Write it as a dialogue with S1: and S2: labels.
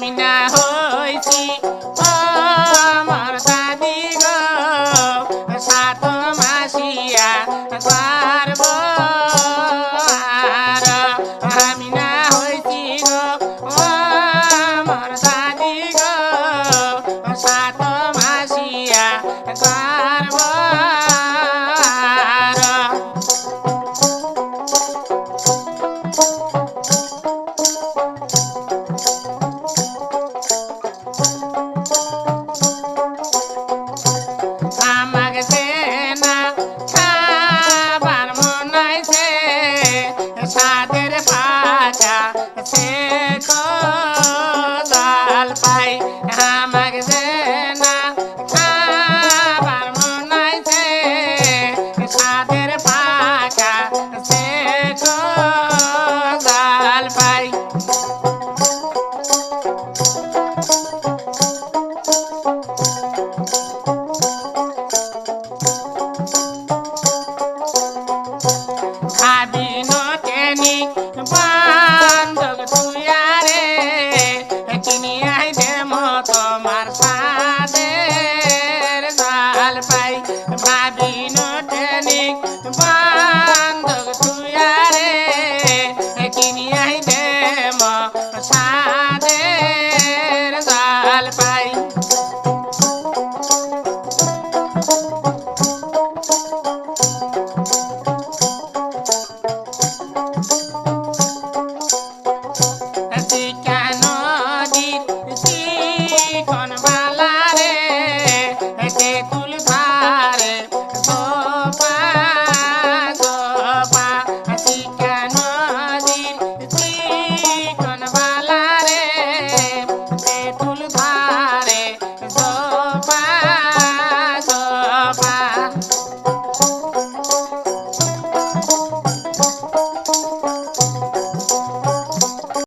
S1: আমি না হইছি আমার দাদি গো সাত মাসিয়া পারব। আমি না পাই আমাক দে না খাবার মনাইছে সাদের পাকা সে জাল দেমা সা